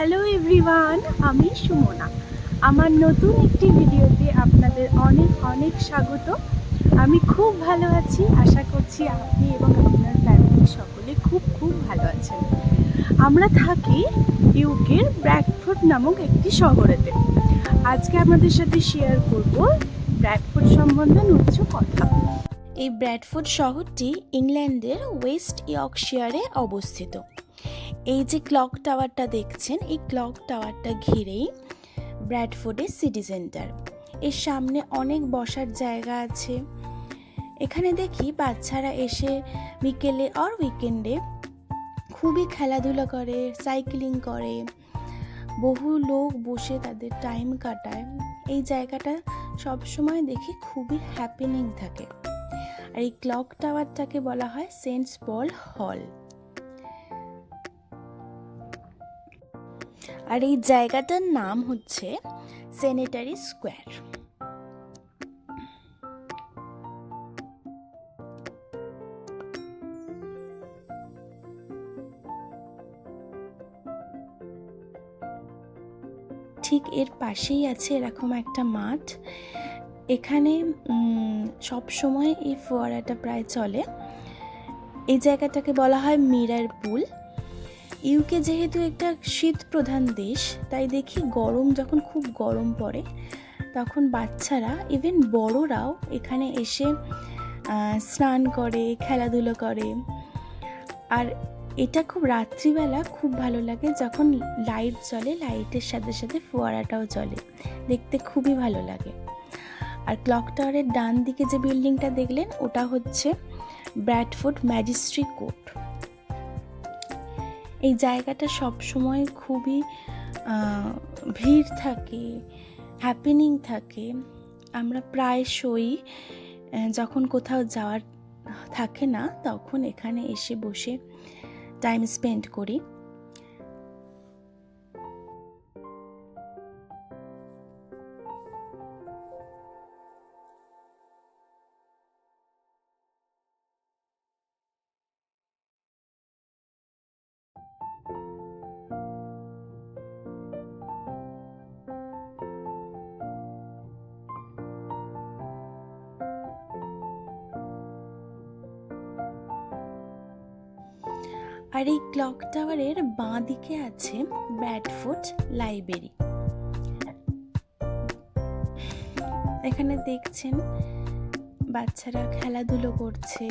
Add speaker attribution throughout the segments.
Speaker 1: Hello everyone আমি সুমনা। আমার নতুন একটি ভিডিওতে আপনাদের অনেক অনেক স্বাগত। আমি খুব ভালো আছি, আশা করছি আপনি এবং আপনার ফ্যামিলি সকলে খুব খুব ভালো আছেন। আমরা থাকি ইউকের ব্র্যাকফোর্ড নামক একটি শহরেতে। আজকে আপনাদের সাথে শেয়ার করব ব্র্যাকফোর্ড সম্বন্ধে কিছু কথা।
Speaker 2: এই ব্র্যাডফোর্ড শহরটি ইংল্যান্ডের ওয়েস্ট ইয়র্কশিয়ারে অবস্থিত। এই যে ক্লক টাওয়ারটা দেখছেন, এই ক্লক টাওয়ারটা ঘিরেই ব্র্যাডফোর্ডের সিটি সেন্টার। এর সামনে অনেক বসার জায়গা আছে। এখানে দেখি বাচ্চারা এসে বিকেলে আর উইকেন্ডে খুবই খেলাধুলা করে, সাইক্লিং করে। বহু লোক বসে তাদের টাইম কাটায়। এই জায়গাটা সবসময় দেখি খুবই হ্যাপিনিং থাকে। আর এই ক্লক টাওয়ারটাকে বলা হয় সেন্টস পল হল। আর এই জায়গাটার নাম হচ্ছে সেনেটারি স্কোয়ার। ঠিক এর পাশেই আছে এরকম একটা মাঠ। এখানে সব সময় এই ফোয়ারাটা প্রায় চলে। এই জায়গাটাকে বলা হয় মিরার পুল। ইউকে যেহেতু একটা শীত প্রধান দেশ, তাই দেখি গরম যখন খুব গরম পড়ে, তখন বাচ্চারা ইভেন বড়রাও এখানে এসে স্নান করে, খেলাধুলো করে। আর এটা খুব রাত্রিবেলা খুব ভালো লাগে যখন লাইট জ্বলে লাইটের সাথে সাথে ফোয়ারাটাও জ্বলে। দেখতে খুবই ভালো লাগে। আর ক্লক টাওয়ারের ডান দিকে যে বিল্ডিংটা দেখলেন, ওটা হচ্ছে ব্র্যাডফোর্ড ম্যাজিস্ট্রি কোর্ট এই জায়গাটা সবসময় খুবই ভিড় থাকে হ্যাপেনিং থাকে। আমরা প্রায়শই যখন কোথাও যাওয়ার থাকে না, তখন এখানে এসে বসে টাইম স্পেন্ড করি। আর এই ক্লক টাওয়ারের বাঁ দিকে আছে ব্যাডফুট লাইব্রেরি। এখানে দেখছেন বাচ্চারা খেলাধুলো করছে।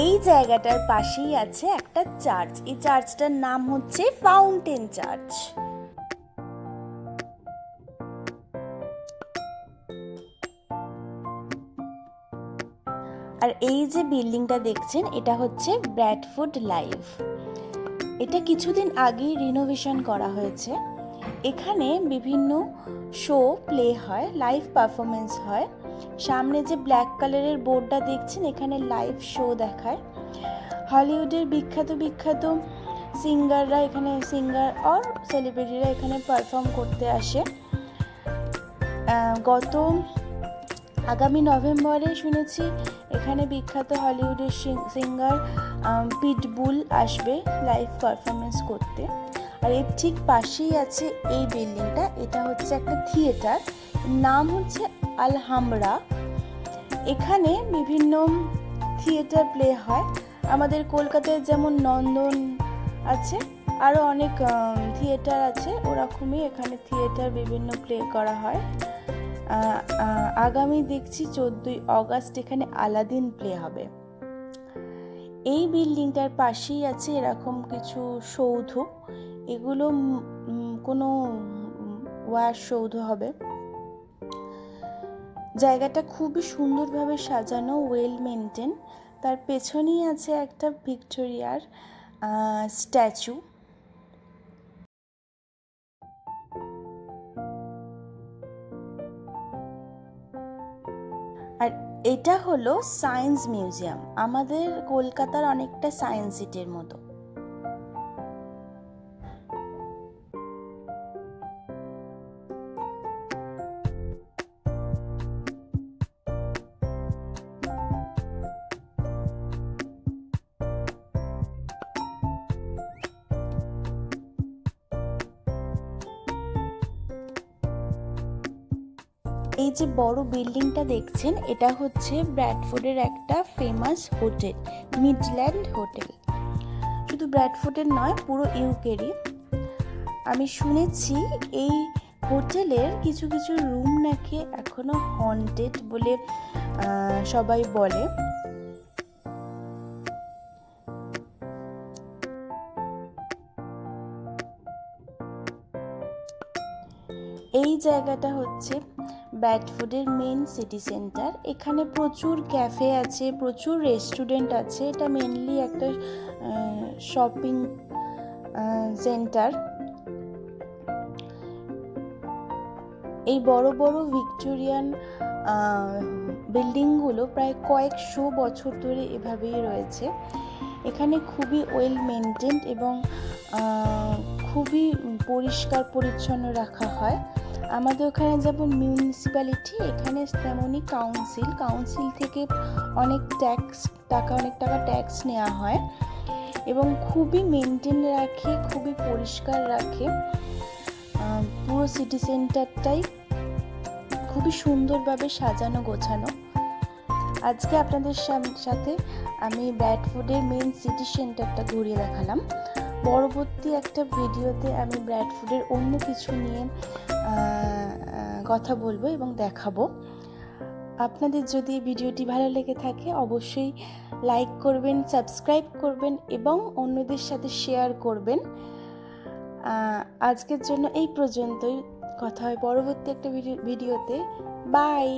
Speaker 2: এই জায়গাটার পাশেই আছে একটা চার্চ। এই চার্চটার নাম হচ্ছে ফাউন্টেন চার্চ। আর এই যে বিল্ডিংটা দেখছেন, এটা হচ্ছে ব্র্যাডফুড লাইভ এটা কিছুদিন আগেই রিনোভেশন করা হয়েছে। এখানে বিভিন্ন শো প্লে হয় লাইভ পারফরমেন্স হয়। সামনে যে ব্ল্যাক কালারের বোর্ডটা দেখছেন, এখানে লাইভ শো দেখায়। হলিউডের বিখ্যাত বিখ্যাত সিঙ্গাররা এখানে সিঙ্গার অর সেলিব্রিটিরা এখানে পারফর্ম করতে আসে। গত আগামী নভেম্বরে শুনেছি এখানে বিখ্যাত হলিউডের সিঙ্গার পিটবুল আসবে লাইভ পারফরমেন্স করতে। আর এর ঠিক পাশেই আছে এই বিল্ডিংটা এটা হচ্ছে একটা থিয়েটার নাম হচ্ছে আলহামরা। এখানে বিভিন্ন থিয়েটার প্লে হয়। আমাদের কলকাতায় যেমন নন্দন আছে আরও অনেক থিয়েটার আছে। ওরকমই এখানে থিয়েটার বিভিন্ন প্লে করা হয়। আগামী দেখছি চোদ্দোই অগাস্ট এখানে আলাদিন প্লে হবে। এই বিল্ডিংটার পাশেই আছে এরকম কিছু সৌধ। এগুলো কোনো ওয়ার সৌধ হবে। জায়গাটা খুবই সুন্দরভাবে সাজানো ওয়েল মেনটেন তার পেছনেই আছে একটা ভিক্টোরিয়ার স্ট্যাচু। আর এটা হলো সায়েন্স মিউজিয়াম। আমাদের কলকাতার অনেকটা সায়েন্স সিটির মতো। এই যে বড় বিল্ডিংটা দেখছেন, এটা হচ্ছে ব্র্যাডফোর্ডের একটা ফেমাস হোটেল, মিডল্যান্ড হোটেল। শুধু ব্র্যাডফোর্ডের নয়, পুরো ইউকেরই। আমি শুনেছি এই হোটেলের কিছু কিছু রুম নাকি এখনও হন্টেড বলে সবাই বলে। এই জায়গাটা হচ্ছে ব্যাডফুডের মেন সিটি সেন্টার। এখানে প্রচুর ক্যাফে আছে, প্রচুর রেস্টুরেন্ট আছে। এটা মেনলি একটা শপিং সেন্টার। এই বড় বড় ভিক্টোরিয়ান বিল্ডিংগুলো প্রায় কয়েকশো বছর ধরে এভাবেই রয়েছে। এখানে খুবই ওয়েল মেনটেন্ড এবং খুবই পরিষ্কার পরিচ্ছন্ন রাখা হয়। আমাদের ওখানে যেমন মিউনিসিপ্যালিটি এখানে তেমনই কাউন্সিল কাউন্সিল থেকে অনেক ট্যাক্স টাকা, অনেক টাকা ট্যাক্স নেওয়া হয় এবং খুবই মেনটেন রাখে, খুবই পরিষ্কার রাখে। পুরো সিটি সেন্টারটাই খুবই সুন্দরভাবে সাজানো, গোছানো। আজকে আপনাদের সাথে আমি ব্র্যাডফুডের মেন সিটি সেন্টারটা ঘুরিয়ে দেখালাম। পরবর্তী একটা ভিডিওতে আমি ব্র্যাডফুডের অন্য কিছু নিয়ে কথা বলব এবং দেখাবো। আপনাদের যদি ভিডিওটি ভালো লেগে থাকে, অবশ্যই লাইক করবেন, সাবস্ক্রাইব করবেন এবং অন্যদের সাথে শেয়ার করবেন। আজকের জন্য এই পর্যন্তই। কথা হয় পরবর্তী একটা ভিডিও ভিডিওতে। বাই!